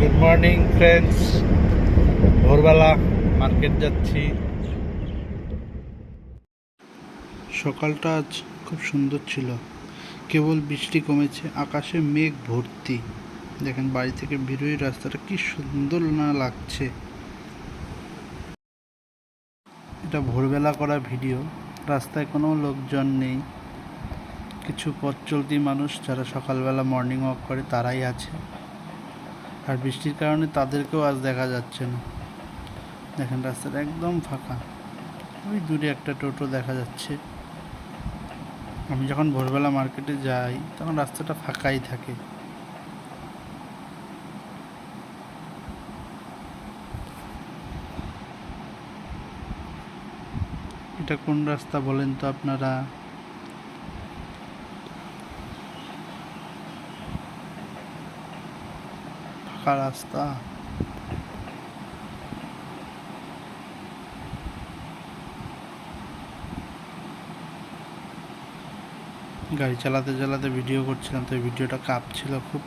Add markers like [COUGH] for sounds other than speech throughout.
Good morning friends ভোরবেলা market যাচ্ছি। সকালটা আজ খুব সুন্দর ছিল। কেবল বৃষ্টি কমেছে, আকাশে মেঘ ভর্তি। দেখেন বাড়ি থেকে বেরোই রাস্তাটা কি সুন্দর না লাগছে। এটা ভোরবেলা করা ভিডিও। রাস্তায় কোনো লোকজন নেই। কিছু পথ চলতি মানুষ যারা সকালবেলা মর্নিং ওয়াক করে, তারাই আছে। আর বৃষ্টির কারণে তাদেরকেও আজ দেখা যাচ্ছে না। দেখেন, রাস্তাটা একদম ফাঁকা। ওই দূরে একটা টোটো দেখা যাচ্ছে। আমি যখন ভোরবেলা মার্কেটে যাই, তখন রাস্তাটা ফাঁকাই থাকে। এটা কোন রাস্তা বলেন তো আপনারা? ফাঁকা রাস্তা গাড়ি চালাতে চালাতে ভিডিও করছিলাম তো ভিডিওটা কাঁপছিল খুব।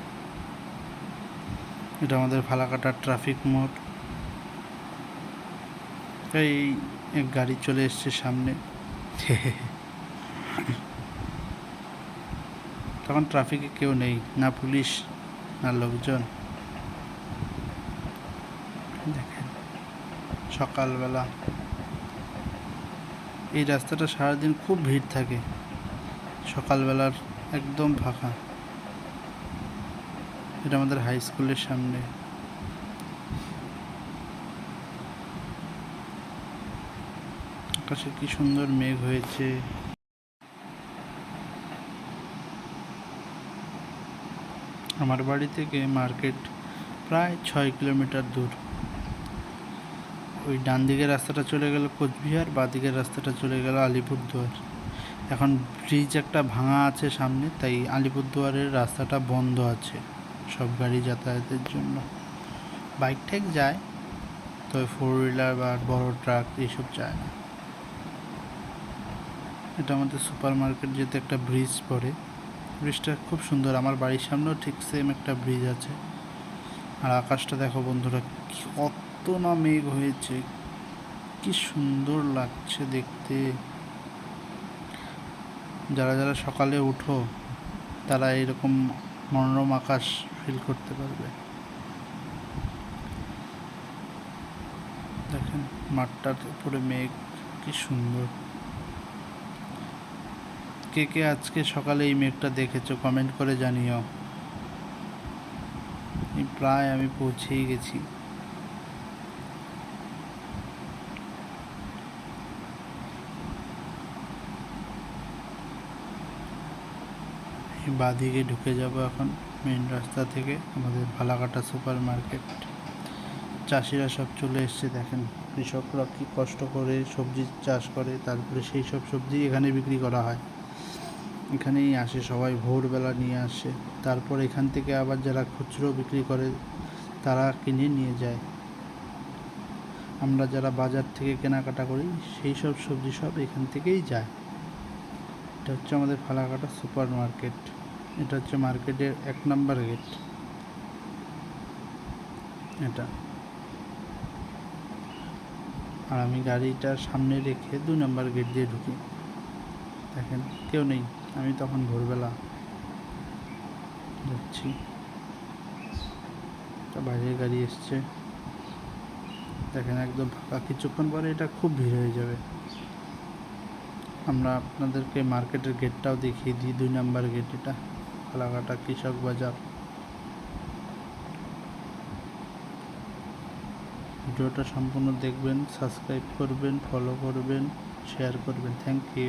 এটা আমাদের ফালাকাটার ট্রাফিক মোড় এই গাড়ি চলে এসছে সামনে। [LAUGHS] তখন ট্রাফিকে কেউ নেই না পুলিশ না লোকজন। দেখেন। সকালবেলা। এই রাস্তাটা সারাদিন খুব ভিড় থাকে। সকালবেলার একদম ফাঁকা। এটা আমাদের হাই স্কুলের সামনে। আকাশে কি সুন্দর মেঘ হয়েছে। আমার বাড়ি থেকে মার্কেট প্রায় ছয় কিলোমিটার দূর। ওই ডান দিকের রাস্তাটা চলে গেল কোচবিহার, বাঁ দিকের রাস্তাটা চলে গেল আলিপুরদুয়ার। এখন ব্রিজ একটা ভাঙা আছে সামনে, তাই আলিপুরদুয়ারের রাস্তাটা বন্ধ আছে সব গাড়ি যাতায়াতের জন্য। বাইক ঠেক যায়, তবে ফোর হুইলার বা বড় ট্রাক এইসব যায় না। এটা আমাদের সুপার মার্কেট যেতে একটা ব্রিজ পড়ে। ব্রিজটা খুব সুন্দর, আমার বাড়ির সামনেও ঠিক সেম একটা ব্রিজ আছে। আর আকাশটা দেখো বন্ধুরা কত না মেঘ হয়েছে। কি সুন্দর লাগছে দেখতে। যারা যারা সকালে উঠো তারা এরকম মনোরম আকাশ ফিল করতে পারবে। দেখেন, মাঠটার উপরে মেঘ, কি সুন্দর। কে কে আজকে সকালে এই মেঘটা দেখেছ কমেন্ট করে জানিও। প্রায় আমি পৌঁছেই গেছি। বাঁদিকে ঢুকে যাব এখন মেন রাস্তা থেকে, আমাদের ফালাকাটা সুপার মার্কেট চাষিরা সব চলে এসছে, দেখেন। কৃষকরা কি কষ্ট করে সবজি চাষ করে, তারপরে সেই সব সবজি এখানে বিক্রি করা হয়। এখানেই আসে সবাই, ভোরবেলা নিয়ে আসে। তারপর এখান থেকে আবার যারা খুচরো বিক্রি করে, তারা কিনে নিয়ে যায়। আমরা যারা বাজার থেকে কেনাকাটা করি, সেই সব সবজি সব এখান থেকেই যায়। এটা হচ্ছে আমাদের ফালাকাটা সুপার মার্কেট এটা হচ্ছে মার্কেটের এক নাম্বার গেট। এটা। আর আমি গাড়িটা সামনে রেখে দু নাম্বার গেট দিয়ে ঢুকি। দেখেন, কেউ নেই। আমি তখন ভোরবেলা যাচ্ছি। বাইরের গাড়ি এসছে। দেখেন, একদম ফাঁকা। কিছুক্ষণ পরে এটা খুব ভিড় হয়ে যাবে। আমরা আপনাদেরকে মার্কেটের গেটটাও দেখিয়ে দিই, দুই নাম্বার গেট এটা, কালাঘাটা কৃষক বাজার। ভিডিওটা সম্পূর্ণ দেখবেন, সাবস্ক্রাইব করবেন ফলো করবেন শেয়ার করবেন। Thank you